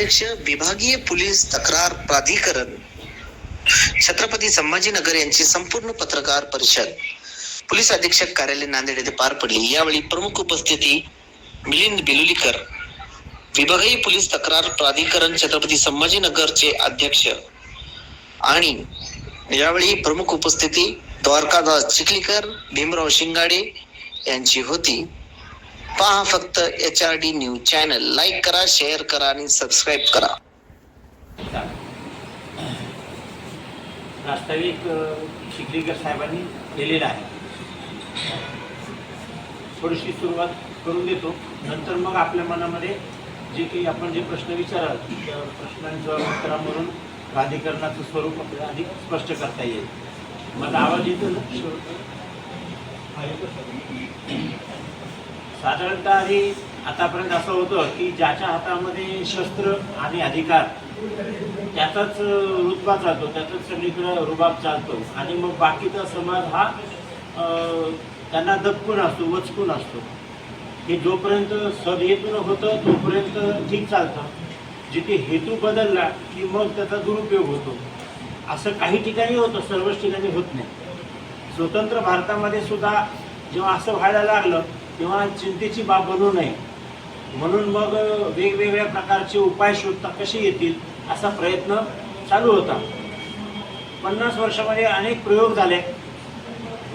अध्यक्ष विभागीय पोलीस तक्रार प्राधिकरण छत्रपती संभाजीनगर यांची संपूर्ण पत्रकार परिषद. पोलीस अधीक्षक कार्यालय नांदेड येथे पार पडली. यावेळी प्रमुख उपस्थिती मिलिंद बिलुलीकर विभागीय पोलीस तक्रार प्राधिकरण छत्रपती संभाजीनगरचे अध्यक्ष आणि यावेळी प्रमुख उपस्थिती द्वारकादास चिखलीकर भीमराव शिंगाडे यांची होती. पहा फक्त H R D news channel. Like करा शेअर करा आणि सबस्क्राईब करा. प्रास्ताविक शिकलीकर साहेबांनी केलेला आहे. थोडीशी सुरुवात करून देतो. नंतर मग आपल्या मनामध्ये जे काही आपण जे प्रश्न विचाराल त्या प्रश्नांच्या उत्तरावरून प्राधिकरणाचं स्वरूप आपल्याला अधिक स्पष्ट करता येईल. माझा आवाज येतो ना? साधारणतः आधी आतापर्यंत असं होतं की ज्याच्या हातामध्ये शस्त्र आणि अधिकार त्याचाच रुतबा चालतो त्याचाच सगळीकडे रुबाब चालतो. आणि मग बाकीचा समाज हा त्यांना दबकून असतो वचकून असतो. हे जोपर्यंत सदहेतून होतं तोपर्यंत ठीक चालतं. जिथे हेतू बदलला की मग त्याचा दुरुपयोग होतो. असं काही ठिकाणी होतं सर्वच ठिकाणी होत नाही. स्वतंत्र भारतामध्ये सुद्धा जेव्हा असं व्हायला लागलं किंवा चिंतेची बाब बनू नये. म्हणून मग वेगवेगळ्या प्रकारचे उपाय शोधता कसे येतील असा प्रयत्न चालू होता. पन्नास वर्षामध्ये अनेक प्रयोग झाले.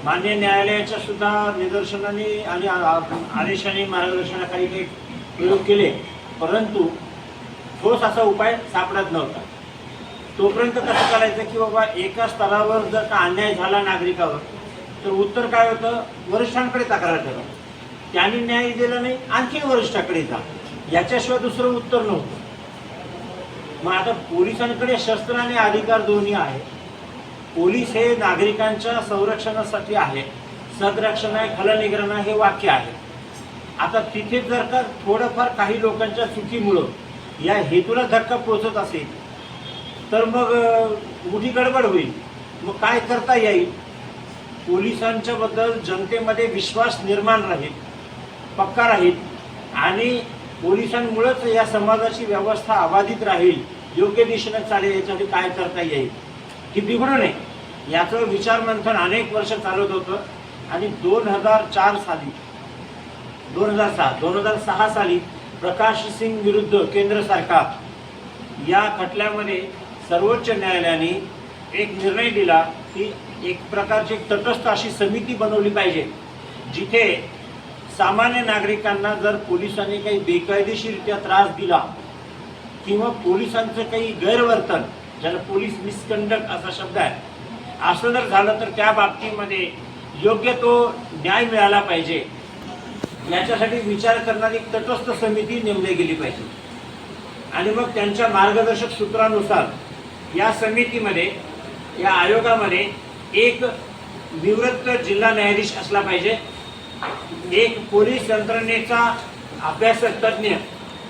मान्य न्यायालयाच्या सुद्धा निदर्शनाने आणि आदेशाने मार्गदर्शनाखाली काही प्रयोग केले. परंतु ठोस असा उपाय सापडत नव्हता. तोपर्यंत कसं करायचं की बाबा एका स्तरावर जर का अन्याय झाला नागरिकावर तर उत्तर काय होतं? वरिष्ठांकडे तक्रार करा त्यांनी न्याय दिला नाही आणखी वरिष्ठाकडे जा. याच्याशिवाय दुसरं उत्तर नव्हतं. मग आता पोलिसांकडे शस्त्र आणि अधिकार दोन्ही आहे पोलीस हे नागरिकांच्या संरक्षणासाठी आहे सदरक्षण आहे खलनिग्रहण हे वाक्य आहे. आता तिथे जर का थोडंफार काही लोकांच्या चुकीमुळं या हेतूला धक्का पोचत असेल तर मग मोठी गडबड होईल. मग काय करता येईल? पोलिसांच्या बद्दल जनतेमध्ये विश्वास निर्माण राहील. पक्का राहील. आणि पोलिसांमुळेच या समाजाची व्यवस्था अबाधित राहील योग्य दिशेने चालेल याच्यासाठी काय करता येईल? ही बिघडू नये याचं विचार मंथन अनेक वर्ष चालत होतं. आणि दोन हजार चार साली दोन हजार सहा दोन हजार सहा साली प्रकाश सिंग विरुद्ध केंद्र सरकार या खटल्यामध्ये सर्वोच्च न्यायालयाने एक निर्णय दिला की एक प्रकारची एक तटस्थ अशी समिती बनवली पाहिजे जिथे सामान्य नागरिकांना जर पोलिसांनी काही बेकायदेशीरित्या त्रास दिला किंवा पोलिसांचं काही गैरवर्तन ज्याला पोलीस मिसकंडक्ट असा शब्द आहे असं जर झालं तर त्या बाबतीमध्ये योग्य तो न्याय मिळाला पाहिजे. याच्यासाठी विचार करणारी एक तटस्थ समिती नेमली गेली पाहिजे. आणि मग त्यांच्या मार्गदर्शक सूत्रानुसार या समितीमध्ये या आयोगामध्ये एक निवृत्त जिल्हा न्यायाधीश असला पाहिजे एक पोलीस यंत्रणेचा अभ्यासक तज्ज्ञ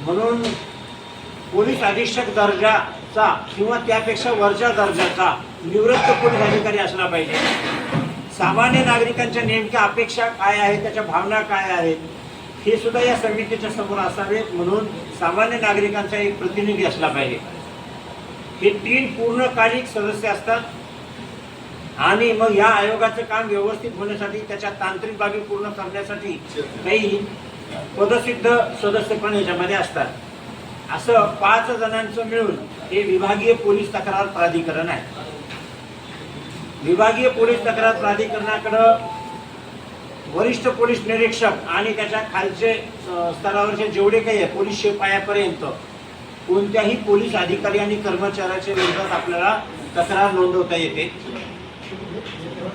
म्हणून पोलीस अधीक्षक दर्जाचा किंवा त्यापेक्षा वरच्या दर्जाचा निवृत्त पोलीस अधिकारी असला पाहिजे. सामान्य नागरिकांच्या नेमक्या अपेक्षा काय आहेत त्याच्या भावना काय आहेत हे सुद्धा या समितीच्या समोर असावेत म्हणून सामान्य नागरिकांचा एक प्रतिनिधी असला पाहिजे. हे तीन पूर्णकालिक सदस्य असतात. आणि मग या आयोगाचं काम व्यवस्थित होण्यासाठी त्याच्या तांत्रिक बाबी पूर्ण करण्यासाठी काही पदसिद्ध सदस्य पण याच्यामध्ये असतात. असं पाच जणांचं मिळून हे विभागीय पोलीस तक्रार प्राधिकरण आहे. विभागीय पोलीस तक्रार प्राधिकरणाकडं वरिष्ठ पोलीस निरीक्षक आणि त्याच्या खालचे स्तरावरचे जेवढे काही आहे पोलीस शिपायापर्यंत कोणत्याही पोलीस अधिकारी आणि कर्मचाऱ्याच्या विरोधात आपल्याला तक्रार नोंदवता येते.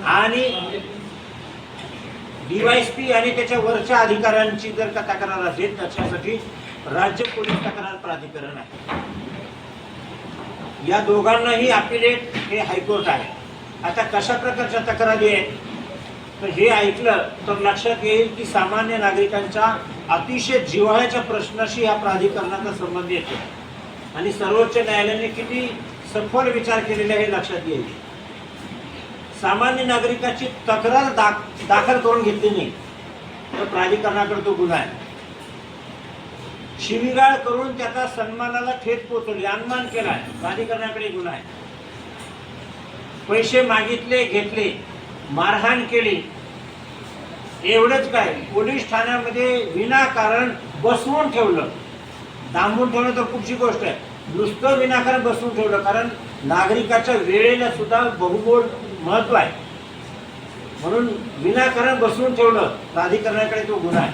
आणि डीवायसपी आणि त्याच्या वरच्या अधिकाऱ्यांची जर का तक्रार असेल त्याच्यासाठी राज्य पोलीस तक्रार प्राधिकरण आहे. या दोघांनाही अपिलेट हे हायकोर्ट आहे. आता कशा प्रकारच्या तक्रारी आहेत? तर हे ऐकलं तर लक्षात येईल की सामान्य नागरिकांच्या अतिशय जिव्हाळ्याच्या प्रश्नाशी या प्राधिकरणाचा संबंध येतो. आणि सर्वोच्च न्यायालयाने किती सखोल विचार केलेला हे लक्षात येईल. सामान्य नागरिकाची तक्रार दाख दाखल करून घेतली नाही. तर प्राधिकरणाकडे तो गुन्हा आहे. शिवीगाळ करून त्याचा सन्मानाला ठेच पोचवली केला आहे. प्राधिकरणाकडे गुन्हा आहे. पैसे मागितले घेतले मारहाण केली. एवढंच काय. पोलीस ठाण्यामध्ये विनाकारण बसवून ठेवलं. दांबून ठेवणं तर पुढची गोष्ट आहे. नुसतं विनाकारण बसवून ठेवलं. कारण नागरिकाच्या वेळेला सुद्धा बहुमोल महत्त्व आहे. म्हणून विनाकारण बसवून ठेवलं प्राधिकरणाकडे तो गुन्हा आहे.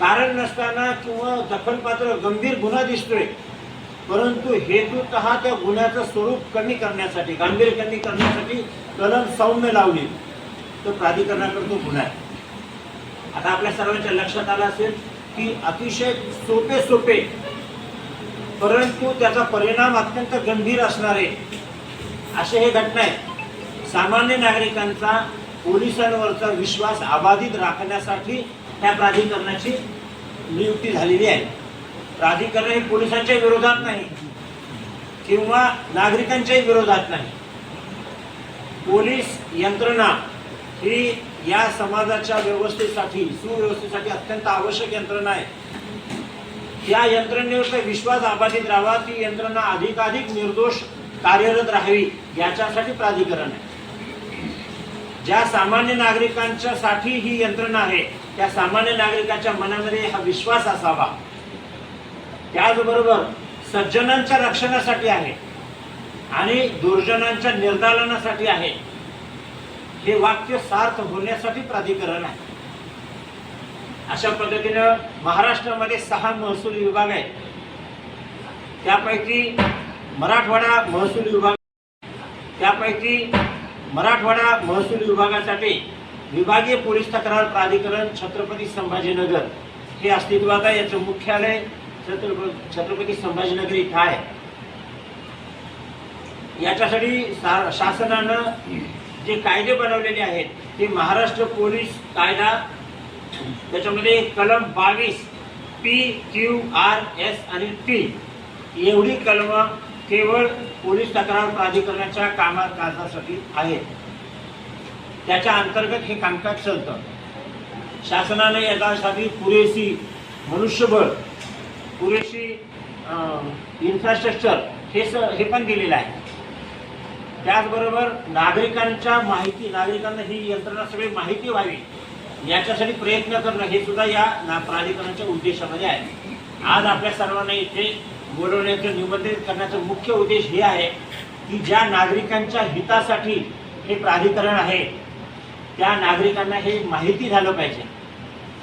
कारण नसताना किंवा दखलपात्र गंभीर गुन्हा दिसतोय परंतु हेतूत त्या गुन्ह्याचं स्वरूप कमी करण्यासाठी गांभीर्य कमी करण्यासाठी कलम सौम्य लावली. तर प्राधिकरणाकडे तो गुन्हा आहे. आता आपल्या सर्वांच्या लक्षात आलं असेल की अतिशय सोपे सोपे परंतु त्याचा परिणाम अत्यंत गंभीर असणारे असे हे घटना आहेत. सामान्य नागरिकांचा पोलिसांवरचा विश्वास अबाधित राखण्यासाठी त्या प्राधिकरणाची नियुक्ती झालेली आहे. प्राधिकरण हे पोलिसांच्या विरोधात नाही किंवा नागरिकांच्याही विरोधात नाही. पोलीस यंत्रणा ही या समाजाच्या व्यवस्थेसाठी सुव्यवस्थेसाठी अत्यंत आवश्यक यंत्रणा आहे. या यंत्रणेवर विश्वास अबाधित राहावा ती यंत्रणा अधिकाधिक निर्दोष कार्यरत राहावी याच्यासाठी प्राधिकरण आहे. ज्या सामान्य नागरिकांच्या साठी ही यंत्रणा आहे त्या सामान्य नागरिकाच्या मनामध्ये हा विश्वास असावा. त्याचबरोबर सज्जनांच्या रक्षणासाठी आहे आणि दुर्जनांच्या निर्दालनासाठी आहे. हे वाक्य सार्थ होण्यासाठी प्राधिकरण आहे. अशा पद्धतीनं महाराष्ट्रामध्ये सहा महसूल विभाग आहेत. त्यापैकी मराठवाडा महसूल विभाग त्यापैकी मराठवाडा महसूल विभागासाठी विभागीय पोलीस तक्रार प्राधिकरण छत्रपती संभाजीनगर हे अस्तित्वात आहे. याचं मुख्यालय छत्रपती छत्रपती संभाजीनगर इथं आहे. याच्यासाठी सा- शासनानं जे कायदे बनवलेले आहेत ते महाराष्ट्र पोलीस कायदा त्याच्यामध्ये कलम बावीस पी क्यू आर एस आणि टी एवढी कलम केवळ पोलीस तक्रार प्राधिकरणाच्या कामकाजासाठी आहे त्याच्या अंतर्गत हे कामकाज चालतं. शासनाने याच्यासाठी पुरेशी मनुष्यबळ पुरेशी इन्फ्रास्ट्रक्चर हे स हे पण दिलेलं आहे. त्याचबरोबर नागरिकांच्या माहिती नागरिकांना ही यंत्रणा सगळी माहिती व्हावी याच्यासाठी प्रयत्न करणं हे सुद्धा या ना प्राधिकरणाच्या उद्देशामध्ये आहे. आज आपल्या सर्वांना इथे बोलवण्याचं निमंत्रित करण्याचा मुख्य उद्देश हे आहे की ज्या नागरिकांच्या हितासाठी हे प्राधिकरण आहे त्या नागरिकांना हे माहिती झालं पाहिजे.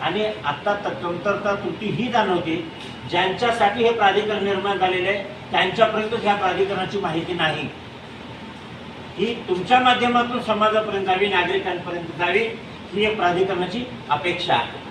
आणि आत्ता कमतरता त्रुटी ही जाणवते ज्यांच्यासाठी हे प्राधिकरण निर्माण झालेलं आहे त्यांच्यापर्यंत ह्या प्राधिकरणाची माहिती नाही. ही तुमच्या माध्यमातून समाजापर्यंत जावी नागरिकांपर्यंत जावी ही एक प्राधिकरणाची अपेक्षा आहे.